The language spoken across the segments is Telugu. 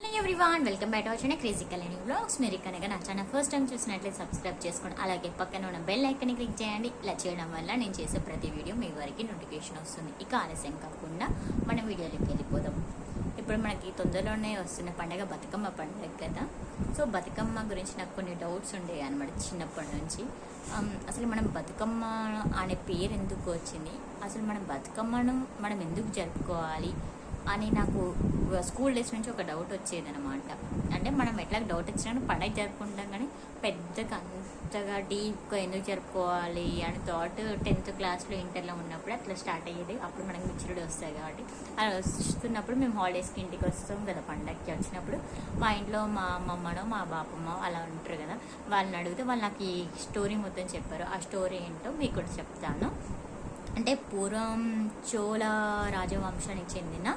ఎవ్రీవాన్ వెల్కమ్ బ్యాక్ వచ్చిన క్రేజీ కళ్యాణి బ్లాగ్స్ మీరు కనుక నా ఛానల్ ఫస్ట్ టైం చూసినట్లయితే సబ్స్క్రైబ్ చేసుకోండి. అలాగే పక్కన ఉన్న బెల్ ఐకన్ క్లిక్ చేయండి. ఇలా చేయడం వల్ల నేను చేసే ప్రతి వీడియో మీ వరకు నోటిఫికేషన్ వస్తుంది. ఇక ఆలస్యం కాకుండా మన వీడియోలోకి వెళ్ళిపోదాం. ఇప్పుడు మనకి తొందరలోనే వస్తున్న పండగ బతుకమ్మ పండుగ కదా. సో బతుకమ్మ గురించి నాకు కొన్ని డౌట్స్ ఉండేవి అనమాట చిన్నప్పటి నుంచి. అసలు మనం బతుకమ్మ అనే పేరు ఎందుకు వచ్చింది? అసలు మనం బతుకమ్మను మనం ఎందుకు జరుపుకోవాలి? అని నాకు స్కూల్ డేస్ నుంచి ఒక డౌట్ వచ్చేది అనమాట అంటే మనం ఎట్లా డౌట్ వచ్చినా పండగ జరుపుకుంటాం కానీ పెద్దగా అంతగా డీప్గా ఎందుకు జరుపుకోవాలి అని థాట్ టెన్త్ క్లాస్లో ఇంటర్లో ఉన్నప్పుడు అట్లా స్టార్ట్ అయ్యేది. అప్పుడు మనకి మెచ్యూరిటీ వస్తాయి కాబట్టి. అలా వస్తున్నప్పుడు మేము హాలిడేస్కి ఇంటికి వస్తాం కదా పండగకి వచ్చినప్పుడు. మా ఇంట్లో మా అమ్మమ్మనో మా బాపమ్మ అలా ఉంటారు కదా. వాళ్ళని అడిగితే వాళ్ళు నాకు ఈ స్టోరీ మొత్తం చెప్పారు. ఆ స్టోరీ ఏంటో మీకు కూడా చెప్తాను. అంటే పూర్వం చోళ రాజవంశానికి చెందిన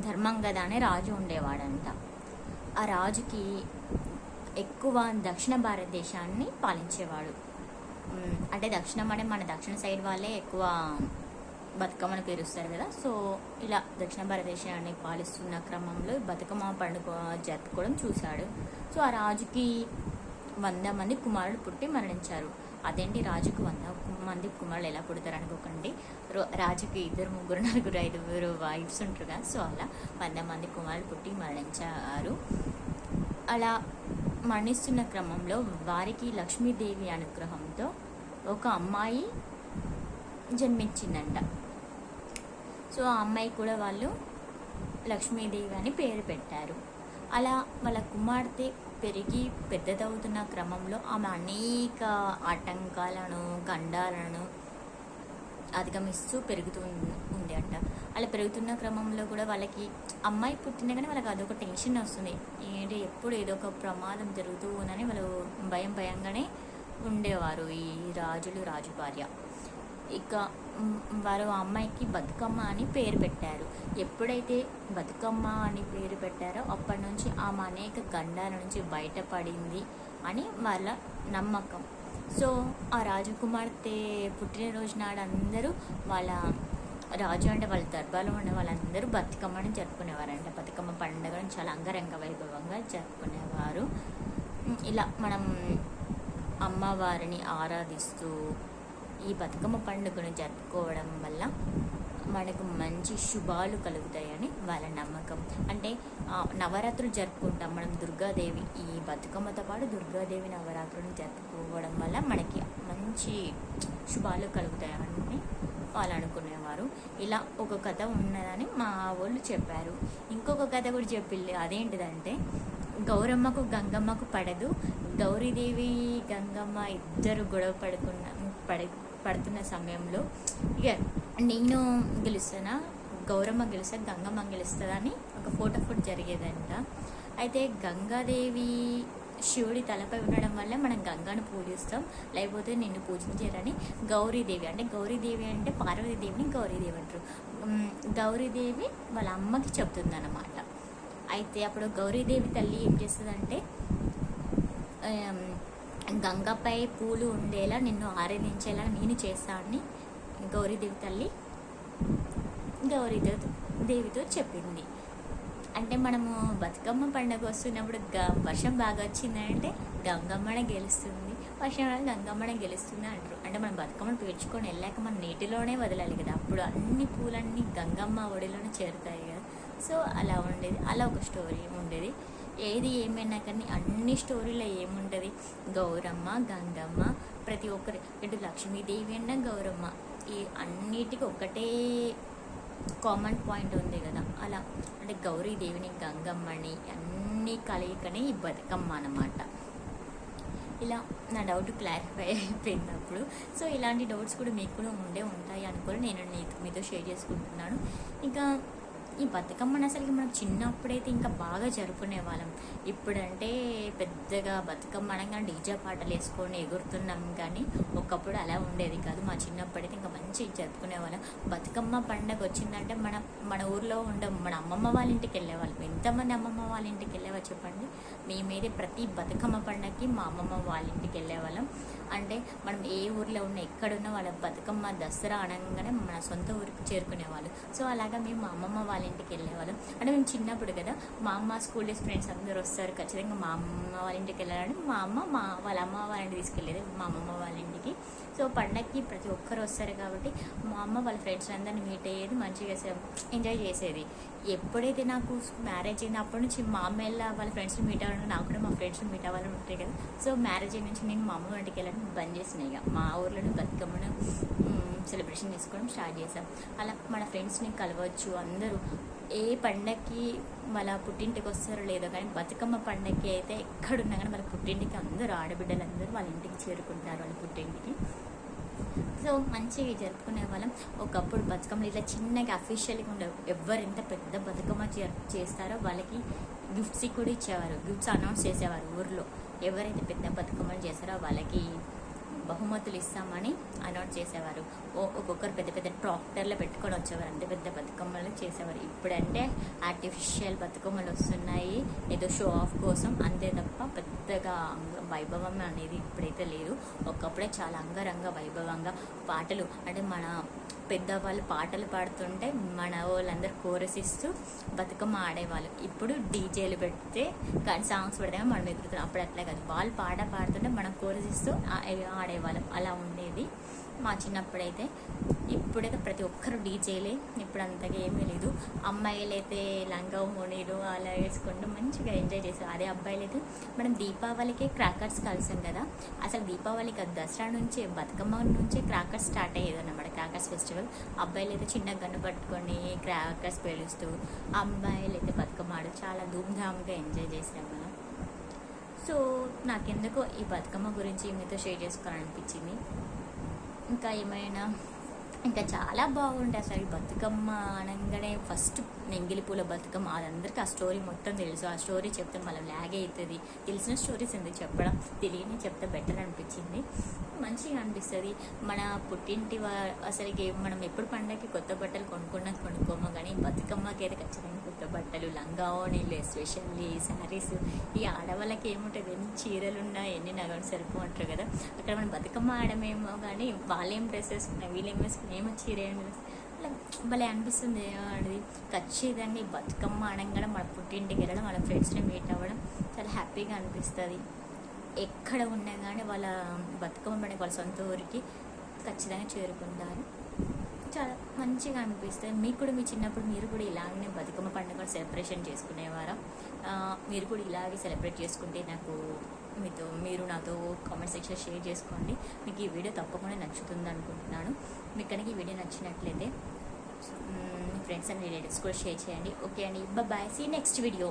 ధర్మంగద అనే రాజు ఉండేవాడంట. ఆ రాజుకి ఎక్కువ దక్షిణ భారతదేశాన్ని పాలించేవాడు. అంటే దక్షిణం అంటే మన దక్షిణ సైడ్ వాళ్ళే ఎక్కువ బతుకమ్మను పేరుస్తారు కదా. సో ఇలా దక్షిణ భారతదేశాన్ని పాలిస్తున్న క్రమంలో బతుకమ్మ పండుగ జరుపుకోవడం చూశాడు. సో ఆ రాజుకి వంద మంది కుమారులు పుట్టి మరణించారు. అదేంటి రాజుకు వంద మంది కుమారులు ఎలా పుడతారు అనుకోకండి. రో- రాజుకి ఇద్దరు ముగ్గురు నలుగురు ఐదుగురు వైఫ్స్ ఉంటారు కదా సో అలా వంద మంది కుమారులు పుట్టి మరణించారు. అలా మరణిస్తున్న క్రమంలో వారికి లక్ష్మీదేవి అనుగ్రహంతో ఒక అమ్మాయి జన్మించిందంట. సో ఆ అమ్మాయి కూడా వాళ్ళు లక్ష్మీదేవి అని పేరు పెట్టారు. అలా వాళ్ళ కుమార్తె పెరిగి పెద్దదవుతున్న క్రమంలో ఆమె అనేక ఆటంకాలను గండాలను అధిగమిస్తూ పెరుగుతూ ఉంది అంట అలా పెరుగుతున్న క్రమంలో కూడా వాళ్ళకి అమ్మాయి పుట్టిన కానీ వాళ్ళకి అదొక టెన్షన్ వస్తుంది. ఏంటి ఎప్పుడు ఏదో ఒక ప్రమాదం జరుగుతూ ఉందని వాళ్ళు భయం భయంగానే ఉండేవారు ఈ రాజులు రాజు భార్య. ఇక వారు ఆ అమ్మాయికి బతుకమ్మ అని పేరు పెట్టారు. ఎప్పుడైతే బతుకమ్మ అని పేరు పెట్టారో అప్పటి ఆమె అనేక గండాల నుంచి బయటపడింది అని వాళ్ళ నమ్మకం. సో ఆ రాజకుమార్తె పుట్టినరోజు నాడు అందరూ వాళ్ళ రాజు అంటే వాళ్ళ దర్బార్లో ఉన్న వాళ్ళందరూ బతుకమ్మని జరుపుకునేవారంట. బతుకమ్మ పండుగను చాలా అంగరంగ వైభవంగా జరుపుకునేవారు. ఇలా మనం అమ్మవారిని ఆరాధిస్తూ ఈ బతుకమ్మ పండుగను జరుపుకోవడం వల్ల మనకు మంచి శుభాలు కలుగుతాయని వాళ్ళ నమ్మకం. అంటే నవరాత్రులు జరుపుకుంటాం. మనం దుర్గాదేవి ఈ బతుకమ్మతో పాటు దుర్గాదేవి నవరాత్రులను జరుపుకోవడం వల్ల మనకి మంచి శుభాలు కలుగుతాయని వాళ్ళు అనుకునేవారు. ఇలా ఒక కథ ఉన్నదని మా వాళ్ళు చెప్పారు. ఇంకొక కథ కూడా చెప్పిల్లు. అదేంటిదంటే గౌరమ్మకు గంగమ్మకు పడదు. గౌరీదేవి గంగమ్మ ఇద్దరు గొడవ పడుకున్న పడ పడుతున్న సమయంలో ఇక నేను గెలుస్తానా? గౌరమ్మ గెలుస్తా గంగమ్మ గెలుస్తుందా అని ఒక ఫోటో ఫుట్ జరిగేదంట. అయితే గంగాదేవి శివుడి తలపై ఉండడం వల్ల మనం గంగాను పూజిస్తాం లేకపోతే నిన్ను పూజించారని గౌరీదేవి అంటే గౌరీదేవి అంటే పార్వతీదేవిని గౌరీదేవి అంటారు. గౌరీదేవి వాళ్ళ అమ్మకి చెప్తుందన్నమాట. అయితే అప్పుడు గౌరీదేవి తల్లి ఏం చేస్తుందంటే గంగపై పూలు ఉండేలా నిన్ను ఆరాధించేలా నేను చేస్తానని గౌరీదేవి తల్లి గౌరీదేవి దేవితో చెప్పింది. అంటే మనము బతుకమ్మ పండుగ వస్తున్నప్పుడు గ వర్షం బాగా వచ్చిందంటే గంగమ్మనే గెలుస్తుంది. వర్షం రాదు గంగమ్మనే గెలుస్తుంది అంటారు. అంటే మనం బతుకమ్మను పేర్చుకొని వెళ్ళాక మనం నీటిలోనే వదలాలి కదా. అప్పుడు అన్ని పూలన్నీ గంగమ్మ ఒడిలోనే చేరుతాయి కదా. సో అలా ఉండేది. అలా ఒక స్టోరీ ఉండేది. ఏది ఏమైనా కానీ అన్ని స్టోరీలో ఏముంటుంది? గౌరమ్మ గంగమ్మ ప్రతి ఒక్కరు ఇటు లక్ష్మీదేవి అన్న గౌరమ్మ. ఈ అన్నిటికీ ఒకటే కామన్ పాయింట్ ఉంది కదా. అలా అంటే గౌరీదేవిని గంగమ్మని అన్ని కలయికనే ఈ బతుకమ్మ అన్నమాట. ఇలా నా డౌట్ క్లారిఫై అయిపోయినప్పుడు సో ఇలాంటి డౌట్స్ కూడా మీకు కూడా ఉండే ఉంటాయి అనుకోని నేను మీతో షేర్ చేసుకుంటున్నాను. ఇంకా ఈ బతుకమ్మను అసలు మనం చిన్నప్పుడైతే ఇంకా బాగా జరుపుకునే వాళ్ళం. ఇప్పుడంటే పెద్దగా బతుకమ్మ అనగా డీజే పాటలు వేసుకొని ఎగురుతున్నాం కానీ ఒకప్పుడు అలా ఉండేది కాదు. మా చిన్నప్పుడైతే ఇంకా మంచిగా జరుపుకునే వాళ్ళం. బతుకమ్మ పండగ వచ్చిందంటే మన మన ఊర్లో ఉండే మన అమ్మమ్మ వాళ్ళ ఇంటికి వెళ్ళేవాళ్ళం ఎంతమంది అమ్మమ్మ వాళ్ళ ఇంటికి వెళ్ళేవా చెప్పండి. మేమైతే ప్రతి బతుకమ్మ పండగకి మా అమ్మమ్మ వాళ్ళ ఇంటికి వెళ్ళేవాళ్ళం అంటే మనం ఏ ఊర్లో ఉన్న ఎక్కడున్న వాళ్ళ బతుకమ్మ దసరా అనగానే మన సొంత ఊరికి చేరుకునేవాళ్ళు సో అలాగా మేము మా అమ్మమ్మ వాళ్ళ వాళ్ళ ఇంటికి వెళ్ళేవాళ్ళం అంటే మేము చిన్నప్పుడు కదా మా అమ్మ స్కూల్ డేస్ ఫ్రెండ్స్ అందరూ వస్తారు ఖచ్చితంగా మా అమ్మ వాళ్ళ ఇంటికి వెళ్ళాలని మా అమ్మ మా వాళ్ళ అమ్మ వాళ్ళ ఇంటికి తీసుకెళ్ళేది మా అమ్మమ్మ వాళ్ళ ఇంటికి సో పండగకి ప్రతి ఒక్కరు వస్తారు కాబట్టి మా అమ్మ వాళ్ళ ఫ్రెండ్స్ అందరిని మీట్ అయ్యేది మంచిగా ఎంజాయ్ చేసేది. ఎప్పుడైతే నాకు మ్యారేజ్ అయిన అప్పటి నుంచి మా అమ్మ వెళ్ళ వాళ్ళ ఫ్రెండ్స్ని మీట్ అవ్వాలని నాకు కూడా మా ఫ్రెండ్స్ని మీట్ అవ్వాలని ఉంటాయి కదా. సో మ్యారేజ్ అయిన నుంచి నేను మా అమ్మ ఇంటికి వెళ్ళడం బంద్ చేసినాయి ఇక. మా ఊర్లోనే బతుకమ్మను సెలబ్రేషన్ చేసుకోవడం స్టార్ట్ చేసాం అలా మన ఫ్రెండ్స్ని కలవచ్చు అందరూ ఏ పండక్కి వాళ్ళ పుట్టింటికి వస్తారో లేదో కానీ బతుకమ్మ పండక్కి అయితే ఎక్కడున్నా కానీ వాళ్ళ పుట్టింటికి అందరూ ఆడబిడ్డలు అందరూ వాళ్ళ ఇంటికి చేరుకుంటారు వాళ్ళ పుట్టింటికి. సో మంచిగా జరుపుకునే వాళ్ళం. ఒకప్పుడు బతుకమ్మలు ఇట్లా చిన్నగా అఫీషియల్గా ఉండవు ఎవరు ఎంత పెద్ద బతుకమ్మ చేస్తారో వాళ్ళకి గిఫ్ట్స్ కూడా ఇచ్చేవారు. గిఫ్ట్స్ అనౌన్స్ చేసేవారు ఊర్లో. ఎవరైతే పెద్ద బతుకమ్మలు చేస్తారో వాళ్ళకి బహుమతులు ఇస్తామని అనౌన్స్ చేసేవారు. ఒక్కొక్కరు పెద్ద పెద్ద ట్రాక్టర్లు పెట్టుకొని వచ్చేవారు. అంత పెద్ద బతుకమ్మలు చేసేవారు. ఇప్పుడంటే ఆర్టిఫిషియల్ బతుకమ్మలు వస్తున్నాయి. ఏదో షో ఆఫ్ కోసం అంతే తప్ప పెద్దగా అంగ- వైభవం అనేది ఇప్పుడైతే లేదు. ఒకప్పుడే చాలా అంగరంగ వైభవంగా పాటలు అంటే మన పెద్దవాళ్ళు పాటలు పాడుతుంటే మన వాళ్ళందరూ కోరసిస్తూ బతుకమ్మ ఆడేవాళ్ళు. ఇప్పుడు డీజేలు పెడితే సాంగ్స్ పెడితే మనం ఎదుగుతున్నాం. అప్పుడు అట్లా కాదు. వాళ్ళు పాట పాడుతుంటే మనం కోరసిస్తూ ఆడేవాళ్ళం. అలా ఉండేది. మా చిన్నప్పుడైతే ఇప్పుడైతే ప్రతి ఒక్కరు డీజేలే ఇప్పుడు అంతగా ఏమీ లేదు. అమ్మాయిలు అయితే లంగా ఓణీలు అలా వేసుకుంటూ మంచిగా ఎంజాయ్ చేసారు అదే అబ్బాయిలు అయితే మనం దీపావళికే క్రాకర్స్ కలిసాం కదా. అసలు దీపావళికి కాదు, దసరా నుంచి బతుకమ్మ నుంచే క్రాకర్స్ స్టార్ట్ అయ్యేది అన్నమాట. Crackers festival. అబ్బాయిలు అయితే చిన్న గన్ను పట్టుకొని క్రాకర్స్ పేలుస్తూ అమ్మాయిలు అయితే బతుకమ్మ ఆడు చాలా ధూమ్ధామ్గా ఎంజాయ్ చేసాం మనం సో నాకెందుకో ఈ బతుకమ్మ గురించి మీతో షేర్ చేసుకోవాలనిపించింది. ఇంకా ఏమైనా? ఇంకా చాలా బాగుండే అసలు ఈ బతుకమ్మ అనగానే. ఫస్ట్ నెంగిలి పూల బతుకమ్మ అదందరికీ ఆ స్టోరీ మొత్తం తెలుసు. ఆ స్టోరీ చెప్తే మళ్ళీ లాగ్ అవుతుంది. తెలిసిన స్టోరీస్ ఎందుకు చెప్పడం? తెలియని చెప్తే బెటర్ అనిపించింది. మంచిగా అనిపిస్తుంది. మన పుట్టింటి వా అసలుకి మనం ఎప్పుడు పండగకి కొత్త బట్టలు కొనుక్కున్నా కొనుక్కోమో కానీ బతుకమ్మకి అయితే ఖచ్చితంగా కొత్త బట్టలు లంగా ఓణీలు ఎస్పెషల్లీ శారీస్ ఈ ఆడవాళ్ళకి ఏముంటుంది? ఎన్ని చీరలున్నా ఎన్ని నగలు సరిపోంటారు కదా. అక్కడ మనం బతుకమ్మ ఆడమేమో కానీ వాళ్ళేం డ్రెస్ వేసుకున్నా వీళ్ళేం వేసుకున్నాం ఏమో చీర భలే అనిపిస్తుంది. అనేది ఖచ్చితంగా ఈ బతుకమ్మ అనగానే మన పుట్టింటికి వెళ్ళడం మన ఫ్రెండ్స్ని మీట్ అవ్వడం చాలా హ్యాపీగా అనిపిస్తుంది. ఎక్కడ ఉన్నా కానీ వాళ్ళ బతుకమ్మ పండుగ వాళ్ళ సొంత ఊరికి ఖచ్చితంగా చేరుకుంటారు. చాలా మంచిగా అనిపిస్తుంది. మీకు కూడా మీ చిన్నప్పుడు మీరు కూడా ఇలాగనే బతుకమ్మ పండుగ సెలబ్రేషన్ చేసుకునేవారా? మీరు కూడా ఇలాగే సెలబ్రేట్ చేసుకుంటే నాకు మీతో మీరు నాతో కామెంట్ సెక్షన్ షేర్ చేసుకోండి. మీకు ఈ వీడియో తప్పకుండా నచ్చుతుంది అనుకుంటున్నాను. మీకు కనుక ఈ వీడియో నచ్చినట్లయితే మీ ఫ్రెండ్స్ అండ్ రిలేటివ్స్ కూడా షేర్ చేయండి. ఓకే అండి. Bye see next video